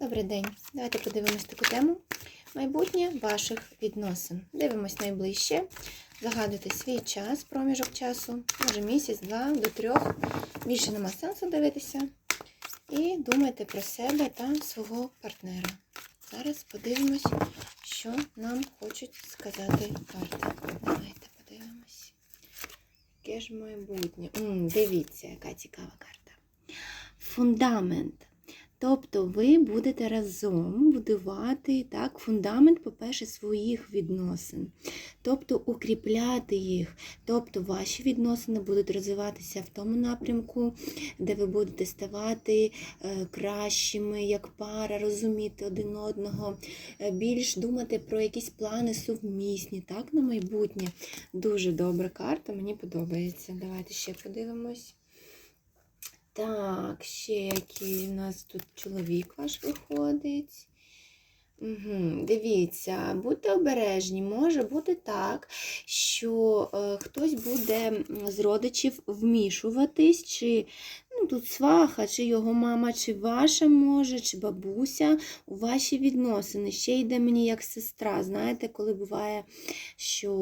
Добрий день. Давайте подивимось таку тему. Майбутнє ваших відносин. Дивимось найближче. Загадуйте свій час, проміжок часу, може місяць, два до трьох. Більше нема сенсу дивитися. І думайте про себе та свого партнера. Зараз подивимось, що нам хочуть сказати карти. Давайте подивимось. Яке ж майбутнє? М, дивіться, яка цікава карта. Фундамент. Тобто ви будете разом будувати так, фундамент, по-перше, своїх відносин, тобто укріпляти їх. Тобто ваші відносини будуть розвиватися в тому напрямку, де ви будете ставати е, кращими, як пара, розуміти один одного, е, більш думати про якісь плани сувмісні, так, на майбутнє. Дуже добра карта, мені подобається. Давайте ще подивимось. Так, ще який у нас тут чоловік ваш виходить. Угу, Дивіться, будьте обережні, може бути так, що е, хтось буде з родичів вмішуватись, чи ну, тут сваха, чи його мама, чи ваша може, чи бабуся у ваші відносини. Ще йде мені як сестра. Знаєте, коли буває, що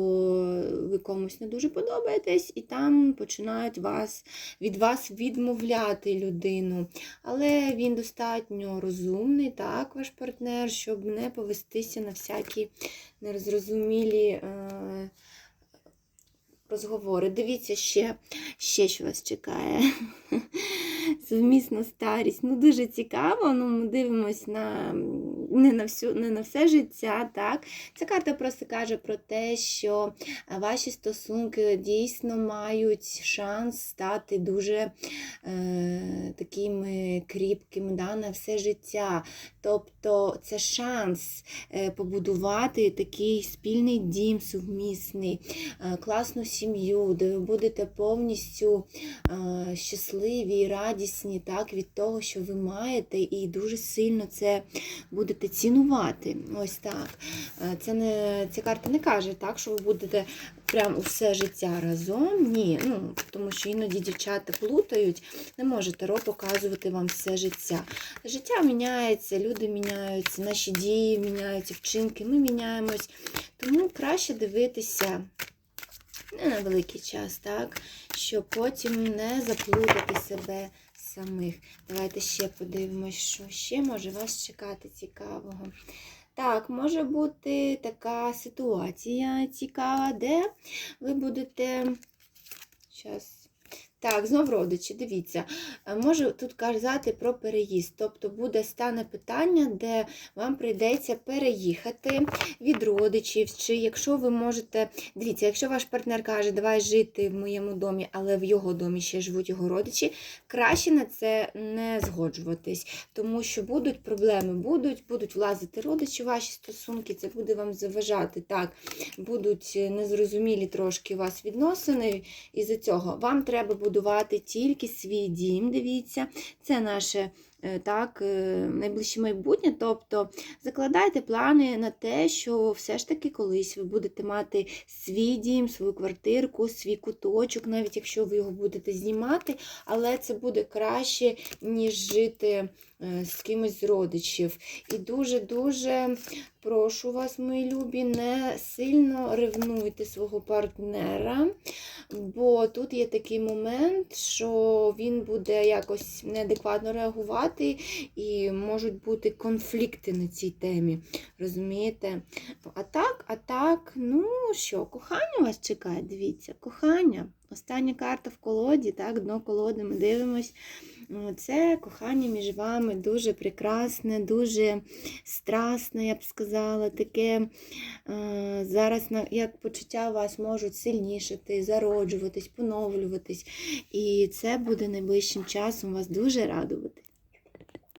ви комусь не дуже подобаєтесь, і там починають вас, від вас відмовляти людину. Але він достатньо розумний, так, ваш партнер, щоб не повестися на всякі нерозрозумілі е, розговори. Дивіться ще, ще що вас чекає. Сумісна старість. Ну, дуже цікаво. Ну, ми дивимось на не на, всю, не на все життя. так. Ця карта просто каже про те, що ваші стосунки дійсно мають шанс стати дуже е, такими кріпкими да, на все життя. Тобто це шанс е, побудувати такий спільний дім сувмісний, е, класну сім'ю, де ви будете повністю е, щасливі і радісні так, від того, що ви маєте, і дуже сильно це будете цінувати. Ось так. Е, Це не, ця карта не каже, так, що ви будете прям усе життя разом. Ні, ну, тому що іноді дівчата плутають, не може Таро показувати вам все життя. Життя міняється, люди міняються, наші дії міняються, вчинки, ми міняємось. Тому краще дивитися не на великий час, так? Щоб потім не заплутати себе самих. Давайте ще подивимось, що ще може вас чекати цікавого. Так, може бути така ситуація цікава, де ви будете. Зараз. Так, знов родичі, дивіться, е, можу тут казати про переїзд. Тобто буде стане питання, де вам прийдеться переїхати від родичів, чи якщо ви можете. Дивіться, якщо ваш партнер каже, давай жити в моєму домі, але в його домі ще живуть його родичі, краще на це не згоджуватись, тому що будуть проблеми, будуть, будуть влазити родичі в ваші стосунки, це буде вам заважати. Так, будуть незрозумілі трошки у вас відносини. Із-за цього вам треба будувати тільки свій дім. Дивіться, це наше так, е, найближче майбутнє. Тобто закладайте плани на те, що все ж таки колись ви будете мати свій дім, свою квартирку, свій куточок, навіть якщо ви його будете знімати, але це буде краще, ніж жити е, з кимось з родичів. І дуже-дуже прошу вас, мої любі, не сильно ревнуйте свого партнера, бо тут є такий момент, що він буде якось неадекватно реагувати, і можуть бути конфлікти на цій темі. Розумієте? А так, а так, ну що, кохання вас чекає, дивіться, кохання. Остання карта в колоді, так, дно колоди, ми дивимось. Це кохання між вами дуже прекрасне, дуже страсне, я б сказала. Таке е, зараз як почуття вас можуть сильнішати, зароджуватись, поновлюватись. І це буде найближчим часом вас дуже радувати.